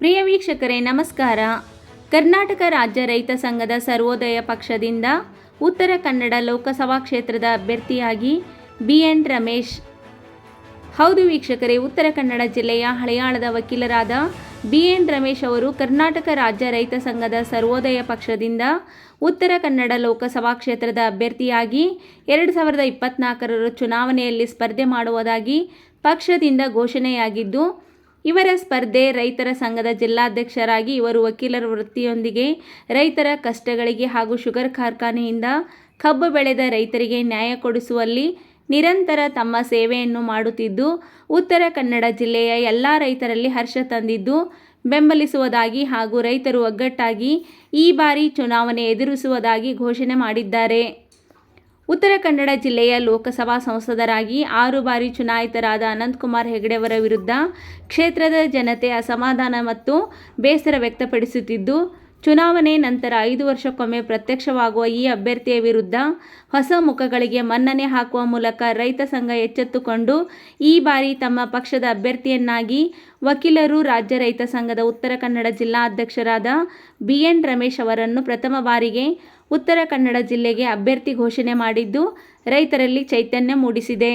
ಪ್ರಿಯ ವೀಕ್ಷಕರೇ, ನಮಸ್ಕಾರ. ಕರ್ನಾಟಕ ರಾಜ್ಯ ರೈತ ಸಂಘದ ಸರ್ವೋದಯ ಪಕ್ಷದಿಂದ ಉತ್ತರ ಕನ್ನಡ ಲೋಕಸಭಾ ಕ್ಷೇತ್ರದ ಅಭ್ಯರ್ಥಿಯಾಗಿ ಬಿ ಎನ್ ರಮೇಶ್. ಹೌದು ವೀಕ್ಷಕರೇ, ಉತ್ತರ ಕನ್ನಡ ಜಿಲ್ಲೆಯ ಹಳೆಯಾಳದ ವಕೀಲರಾದ ಬಿ ಎನ್ ರಮೇಶ್ ಅವರು ಕರ್ನಾಟಕ ರಾಜ್ಯ ರೈತ ಸಂಘದ ಸರ್ವೋದಯ ಪಕ್ಷದಿಂದ ಉತ್ತರ ಕನ್ನಡ ಲೋಕಸಭಾ ಕ್ಷೇತ್ರದ ಅಭ್ಯರ್ಥಿಯಾಗಿ ಎರಡು ಸಾವಿರದ ಇಪ್ಪತ್ನಾಲ್ಕರ ಚುನಾವಣೆಯಲ್ಲಿ ಸ್ಪರ್ಧೆ ಮಾಡುವುದಾಗಿ ಪಕ್ಷದಿಂದ ಘೋಷಣೆಯಾಗಿದ್ದು ಇವರ ಸ್ಪರ್ಧೆ ರೈತರ ಸಂಘದ ಜಿಲ್ಲಾಧ್ಯಕ್ಷರಾಗಿ ಇವರು ವಕೀಲರ ವೃತ್ತಿಯೊಂದಿಗೆ ರೈತರ ಕಷ್ಟಗಳಿಗೆ ಹಾಗೂ ಶುಗರ್ ಕಾರ್ಖಾನೆಯಿಂದ ಕಬ್ಬು ಬೆಳೆದ ರೈತರಿಗೆ ನ್ಯಾಯ ಕೊಡಿಸುವಲ್ಲಿ ನಿರಂತರ ತಮ್ಮ ಸೇವೆಯನ್ನು ಮಾಡುತ್ತಿದ್ದು, ಉತ್ತರ ಕನ್ನಡ ಜಿಲ್ಲೆಯ ಎಲ್ಲ ರೈತರಲ್ಲಿ ಹರ್ಷ ತಂದಿದ್ದು, ಬೆಂಬಲಿಸುವುದಾಗಿ ಹಾಗೂ ರೈತರು ಒಗ್ಗಟ್ಟಾಗಿ ಈ ಬಾರಿ ಚುನಾವಣೆ ಎದುರಿಸುವುದಾಗಿ ಘೋಷಣೆ ಮಾಡಿದ್ದಾರೆ. ಉತ್ತರ ಕನ್ನಡ ಜಿಲ್ಲೆಯ ಲೋಕಸಭಾ ಸಂಸದರಾಗಿ ಆರು ಬಾರಿ ಚುನಾಯಿತರಾದ ಅನಂತಕುಮಾರ್ ಹೆಗಡೆಯವರ ವಿರುದ್ಧ ಕ್ಷೇತ್ರದ ಜನತೆ ಅಸಮಾಧಾನ ಮತ್ತು ಬೇಸರ ವ್ಯಕ್ತಪಡಿಸುತ್ತಿದ್ದು ಚುನಾವಣೆ ನಂತರ ಐದು ವರ್ಷಕ್ಕೊಮ್ಮೆ ಪ್ರತ್ಯಕ್ಷವಾಗುವ ಈ ಅಭ್ಯರ್ಥಿಯ ವಿರುದ್ಧ ಹೊಸ ಮುಖಗಳಿಗೆ ಮನ್ನಣೆ ಹಾಕುವ ಮೂಲಕ ರೈತ ಸಂಘ ಎಚ್ಚೆತ್ತುಕೊಂಡು ಈ ಬಾರಿ ತಮ್ಮ ಪಕ್ಷದ ಅಭ್ಯರ್ಥಿಯನ್ನಾಗಿ ವಕೀಲರು ರಾಜ್ಯ ರೈತ ಸಂಘದ ಉತ್ತರ ಕನ್ನಡ ಜಿಲ್ಲಾಧ್ಯಕ್ಷರಾದ ಬಿ ಎನ್ ರಮೇಶ್ ಅವರನ್ನು ಪ್ರಥಮ ಬಾರಿಗೆ ಉತ್ತರ ಕನ್ನಡ ಜಿಲ್ಲೆಗೆ ಅಭ್ಯರ್ಥಿ ಘೋಷಣೆ ಮಾಡಿದ್ದು ರೈತರಲ್ಲಿ ಚೈತನ್ಯ ಮೂಡಿಸಿದೆ.